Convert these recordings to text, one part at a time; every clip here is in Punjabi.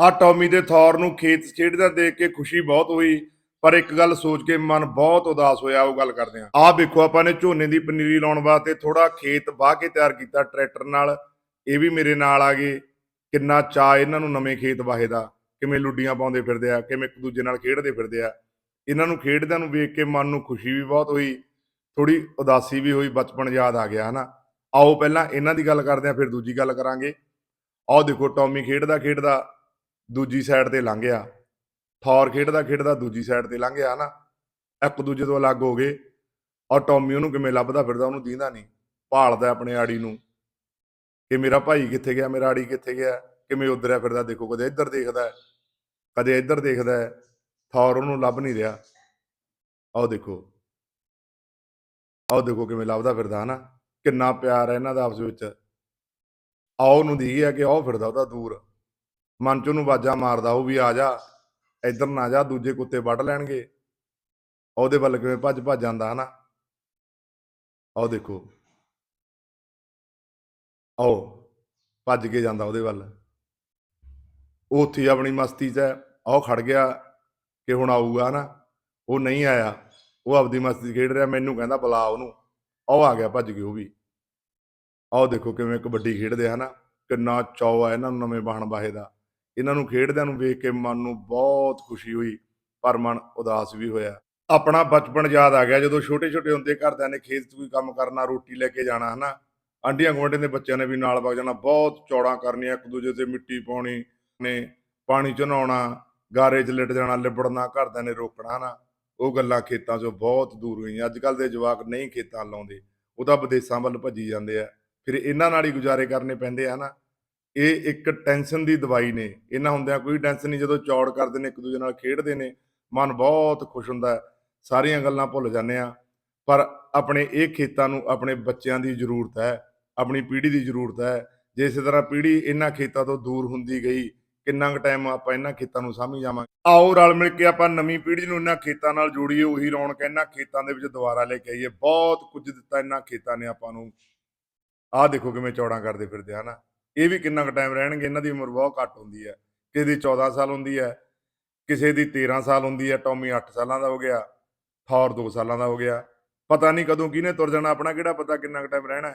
ਆ ਟੌਮੀ ਦੇ ਥੌਰ ਨੂੰ ਖੇਤ 'ਚ ਖੇਡਦਾ ਦੇਖ ਕੇ ਖੁਸ਼ੀ ਬਹੁਤ ਹੋਈ, ਪਰ ਇੱਕ ਗੱਲ ਸੋਚ ਕੇ ਮਨ ਬਹੁਤ ਉਦਾਸ ਹੋਇਆ, ਉਹ ਗੱਲ ਕਰਦੇ ਆ ਆਹ ਵੇਖੋ ਆਪਾਂ ਨੇ ਝੋਨੇ ਦੀ ਪਨੀਰੀ ਲਾਉਣ ਵਾਸਤੇ ਥੋੜਾ ਖੇਤ ਵਾਹ ਕੇ ਤਿਆਰ ਕੀਤਾ ਟਰੈਕਟਰ ਨਾਲ। ਇਹ ਵੀ ਮੇਰੇ ਨਾਲ ਆ ਗਏ। ਕਿੰਨਾ ਚਾਅ ਇਹਨਾਂ ਨੂੰ ਨਵੇਂ ਖੇਤ ਵਾਹੇ ਦਾ। ਕਿਵੇਂ ਲੁੱਡੀਆਂ ਪਾਉਂਦੇ ਫਿਰਦੇ ਆ, ਕਿਵੇਂ ਇੱਕ ਦੂਜੇ ਨਾਲ ਖੇਡਦੇ ਫਿਰਦੇ ਆ। ਇਹਨਾਂ ਨੂੰ ਖੇਡਦਿਆਂ ਨੂੰ ਵੇਖ ਕੇ ਮਨ ਨੂੰ ਖੁਸ਼ੀ ਵੀ ਬਹੁਤ ਹੋਈ। ਥੋੜੀ ਉਦਾਸੀ ਵੀ ਹੋਈ, ਬਚਪਨ ਯਾਦ ਆ ਗਿਆ, ਹਨਾ। ਆਓ ਪਹਿਲਾਂ ਇਹਨਾਂ ਦੀ ਗੱਲ ਕਰਦੇ ਆ ਫਿਰ ਦੂਜੀ ਗੱਲ ਕਰਾਂਗੇ। ਆਓ ਦੇਖੋ, ਟੌਮੀ ਖੇਡਦਾ ਖੇਡਦਾ ਦੂਜੀ ਸਾਈਡ ਤੇ ਲੰਘ ਗਿਆ। ਥੌਰ ਖੇਡਦਾ ਖੇਡਦਾ ਦੂਜੀ ਸਾਈਡ ਤੇ ਲੰਘ ਗਿਆ ਨਾ। ਇੱਕ ਦੂਜੇ ਤੋਂ ਅਲੱਗ ਹੋ ਗਏ। ਔਰ ਟੌਮੀ ਉਹਨੂੰ ਕਿਵੇਂ ਲੱਭਦਾ ਫਿਰਦਾ ਉਹਨੂੰ ਦੀਂਦਾ ਨਹੀਂ। ਭਾਲਦਾ ਆਪਣੇ ਆੜੀ ਨੂੰ। ਕਿ ਮੇਰਾ ਭਾਈ ਕਿੱਥੇ ਗਿਆ? ਮੇਰਾ ਆੜੀ ਕਿੱਥੇ ਗਿਆ? ਕਿਵੇਂ ਉਧਰਿਆ ਫਿਰਦਾ? ਦੇਖੋ, ਕਦੇ ਇੱਧਰ ਦੇਖਦਾ ਕਦੇ ਇੱਧਰ ਦੇਖਦਾ ਹੈ। ਥੌਰ ਉਹਨੂੰ ਲੱਭ ਨਹੀਂ ਰਿਹਾ। ਆਓ ਦੇਖੋ। ਆਓ ਦੇਖੋ ਕਿਵੇਂ ਲੱਭਦਾ ਫਿਰਦਾ ਹਨਾ। ਕਿੰਨਾ ਪਿਆਰ ਹੈ ਇਹਨਾਂ ਦਾ ਆਪਸ ਵਿੱਚ। ਆਓ ਨੂੰ ਦੀ ਹੈ ਕਿ ਆਓ ਫਿਰਦਾ ਉਹਦਾ ਦੂਰ। ਮਨ ਚ ਉਹਨੂੰ ਬਾਜਾ ਮਾਰਦਾ, ਉਹ ਵੀ ਆ ਜਾ, ਇੱਧਰ ਨਾ ਜਾ, ਦੂਜੇ ਕੁੱਤੇ ਵੱਢ ਲੈਣਗੇ। ਉਹਦੇ ਵੱਲ ਕਿਵੇਂ ਭੱਜ ਭੱਜ ਜਾਂਦਾ, ਹਨਾ? ਆਓ ਦੇਖੋ। ਆਓ, ਭੱਜ ਕੇ ਜਾਂਦਾ ਉਹਦੇ ਵੱਲ। ਉਹ ਉੱਥੇ ਆਪਣੀ ਮਸਤੀ 'ਚ ਹੈ। ਆਓ ਖੜ ਗਿਆ ਕਿ ਹੁਣ ਆਊਗਾ ਨਾ ਉਹ ਨਹੀਂ ਆਇਆ। ਉਹ ਆਪਦੀ ਮਸਤੀ 'ਚ ਖੇਡ ਰਿਹਾ, ਮੈਨੂੰ ਕਹਿੰਦਾ ਬੁਲਾ ਉਹਨੂੰ। ਆਓ ਆ ਗਿਆ, ਭੱਜ ਕੇ ਉਹ ਵੀ। ਆਓ ਦੇਖੋ ਕਿਵੇਂ ਕਬੱਡੀ ਖੇਡਦੇ ਆ, ਹਨਾ? ਕਿੰਨਾ ਚਾਅ ਆ ਇਹਨਾਂ ਨੂੰ ਨਵੇਂ ਬਾਹਣ ਬਾਹੇ ਦਾ। ਇਹਨਾਂ ਨੂੰ ਖੇਡਦਿਆਂ ਨੂੰ ਵੇਖ ਕੇ ਮਨ ਨੂੰ ਬਹੁਤ ਖੁਸ਼ੀ ਹੋਈ, ਪਰ ਮਨ ਉਦਾਸ ਵੀ ਹੋਇਆ। ਆਪਣਾ ਬਚਪਨ ਯਾਦ ਆ ਗਿਆ ਜਦੋਂ ਛੋਟੇ ਛੋਟੇ ਹੁੰਦੇ ਘਰਦਿਆਂ ਨੇ ਖੇਤ 'ਚ ਕੋਈ ਕੰਮ ਕਰਨਾ, ਰੋਟੀ ਲੈ ਕੇ ਜਾਣਾ, ਹਨਾ? ਆਂਡੀਆਂ ਗੁਆਂਢੀਆਂ ਦੇ ਬੱਚਿਆਂ ਨੇ ਵੀ ਨਾਲ ਵਗ ਜਾਣਾ, ਬਹੁਤ ਚੌੜਾਂ ਕਰਨੀਆਂ, ਇੱਕ ਦੂਜੇ ਤੇ ਮਿੱਟੀ ਪਾਉਣੀ ਨੇ, ਪਾਣੀ ਚ ਗਾਰੇ 'ਚ ਲਿਟ ਜਾਣਾ, ਲਿਬੜਨਾ, ਘਰਦਿਆਂ ਨੇ ਰੋਕਣਾ, ਹਨਾ? ਉਹ ਗੱਲਾਂ ਖੇਤਾਂ 'ਚੋਂ ਬਹੁਤ ਦੂਰ ਹੋਈਆਂ। ਅੱਜ ਕੱਲ ਦੇ ਜਵਾਕ ਨਹੀਂ ਖੇਤਾਂ ਲਾਉਂਦੇ, ਉਹ ਤਾਂ ਵਿਦੇਸ਼ਾਂ ਵੱਲ ਭੱਜੀ ਜਾਂਦੇ ਆ। ਫਿਰ ਇਹਨਾਂ ਨਾਲ ਹੀ ਗੁਜ਼ਾਰੇ ਕਰਨੇ ਪੈਂਦੇ ਆ ਨਾ ਇਹ ਇੱਕ ਟੈਨਸ਼ਨ ਦੀ ਦਵਾਈ ਨੇ। ਇਹਨਾਂ ਹੁੰਦਿਆਂ ਕੋਈ ਟੈਨਸ਼ਨ ਨਹੀਂ, ਜਦੋਂ ਚੌੜ ਕਰਦੇ ਨੇ, ਇੱਕ ਦੂਜੇ ਨਾਲ ਖੇਡਦੇ ਨੇ, ਮਨ ਬਹੁਤ ਖੁਸ਼ ਹੁੰਦਾ ਸਾਰੀਆਂ ਗੱਲਾਂ ਭੁੱਲ ਜਾਂਦੇ ਆ ਪਰ ਆਪਣੇ ਇਹ ਖੇਤਾਂ ਨੂੰ, ਆਪਣੇ ਬੱਚਿਆਂ ਦੀ ਜ਼ਰੂਰਤ ਹੈ, ਆਪਣੀ ਪੀੜ੍ਹੀ ਦੀ ਜ਼ਰੂਰਤ ਹੈ। ਜੇ ਇਸੇ ਤਰ੍ਹਾਂ ਪੀੜ੍ਹੀ ਇਹਨਾਂ ਖੇਤਾਂ ਤੋਂ ਦੂਰ ਹੁੰਦੀ ਗਈ, ਕਿੰਨਾ ਕੁ ਟਾਈਮ ਆਪਾਂ ਇਹਨਾਂ ਖੇਤਾਂ ਨੂੰ ਸਾਂਭੀ ਜਾਵਾਂਗੇ। ਆਓ ਰਲ ਮਿਲ ਕੇ ਆਪਾਂ ਨਵੀਂ ਪੀੜ੍ਹੀ ਨੂੰ ਇਹਨਾਂ ਖੇਤਾਂ ਨਾਲ ਜੋੜੀਏ। ਉਹੀ ਰੌਣਕ ਇਹਨਾਂ ਖੇਤਾਂ ਦੇ ਵਿੱਚ ਦੁਬਾਰਾ ਲੈ ਕੇ ਆਈਏ। ਬਹੁਤ ਕੁਝ ਦਿੱਤਾ ਇਹਨਾਂ ਖੇਤਾਂ ਨੇ ਆਪਾਂ ਨੂੰ। ਆਹ ਦੇਖੋ ਕਿਵੇਂ ਚੌੜਾਂ ਕਰਦੇ ਫਿਰਦੇ ਆ ਨਾ ਇਹ ਵੀ ਕਿੰਨਾ ਕੁ ਟਾਈਮ ਰਹਿਣਗੇ? ਇਹਨਾਂ ਦੀ ਉਮਰ ਬਹੁਤ ਘੱਟ ਹੁੰਦੀ ਹੈ। ਕਿਸੇ ਦੀ 14 ਸਾਲ ਹੁੰਦੀ ਹੈ, ਕਿਸੇ ਦੀ 13 ਸਾਲ ਹੁੰਦੀ ਹੈ, ਟੌਮੀ 8 ਸਾਲਾਂ ਦਾ ਹੋ ਗਿਆ, ਥੌਰ 2 ਸਾਲਾਂ ਦਾ ਹੋ ਗਿਆ। ਪਤਾ ਨਹੀਂ ਕਦੋਂ ਕਿਹਨੇ ਤੁਰ ਜਾਣਾ, ਆਪਣਾ ਕਿਹੜਾ ਪਤਾ ਕਿੰਨਾ ਕੁ ਟਾਈਮ ਰਹਿਣਾ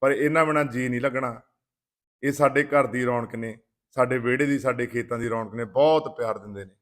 ਪਰ ਇਹਨਾਂ ਬਿਨਾਂ ਜੀ ਨਹੀਂ ਲੱਗਣਾ। ਇਹ ਸਾਡੇ ਘਰ ਦੀ ਰੌਣਕ ਨੇ, ਸਾਡੇ ਵਿਹੜੇ ਦੀ, ਸਾਡੇ ਖੇਤਾਂ ਦੀ ਰੌਣਕ ਨੇ, ਬਹੁਤ ਪਿਆਰ ਦਿੰਦੇ ਨੇ।